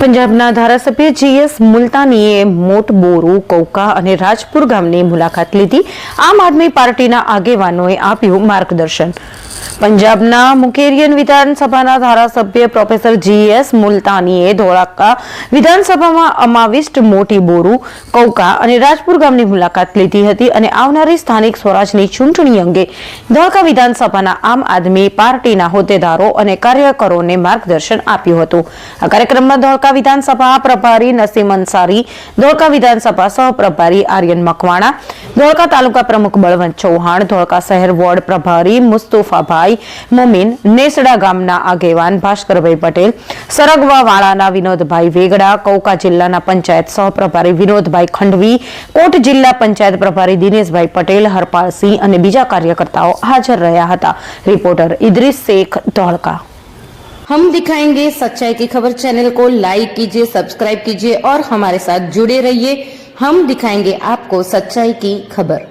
પંજાબના ધારાસભ્ય જીએસ મુલતાનીએ મોટ બોરુ કૌકા અને રાજપુર ગામની મુલાકાત લીધી. આમ આદમી પાર્ટીના આગેવાનોએ આપ્યું માર્ગદર્શન. પંજાબના મુકેરિયન વિધાનસભાના ધારાસભ્ય પ્રોફેસર જીએસ મુલતાનીએ ધોળાકા વિધાનસભામાં અમાવિષ્ટ મોટી બોરુ, કૌકા અને રાજપુર ગામની મુલાકાત લીધી હતી અને આવનારી સ્થાનિક સ્વરાજની ચૂંટણી અંગે ધોળકા વિધાનસભાના આમ આદમી પાર્ટીના હોદ્દેદારો અને કાર્યકરોને માર્ગદર્શન આપ્યું હતું. આ કાર્યક્રમમાં ધોળકા વિધાનસભા પ્રભારી નસીમ અંસારી ધોળકા વિધાનસભા સહપ્રભારી આર્યન મકવાણા ધોળકા તાલુકા પ્રમુખ બળવંત ચૌહાણ ધોળકા શહેર વોર્ડ પ્રભારી મુસ્તુફાભાઈ મોમીન નેસડા ગામના આગેવાન ભાસ્કરભાઈ પટેલ સરગવા વાળાના વિનોદભાઈ વેગડા કૌકા જિલ્લાના પંચાયત સહપ્રભારી વિનોદભાઈ ખંડવી કોટ જિલ્લા પંચાયત પ્રભારી દિનેશભાઈ પટેલ હરપાલસિંહ અને બીજા કાર્યકર્તાઓ હાજર રહ્યા હતા રિપોર્ટર ઇદ્રીસ શેખ ધોળકા हम दिखाएंगे सच्चाई की खबर चैनल को लाइक कीजिए सब्सक्राइब कीजिए और हमारे साथ जुड़े रहिए हम दिखाएंगे आपको सच्चाई की खबर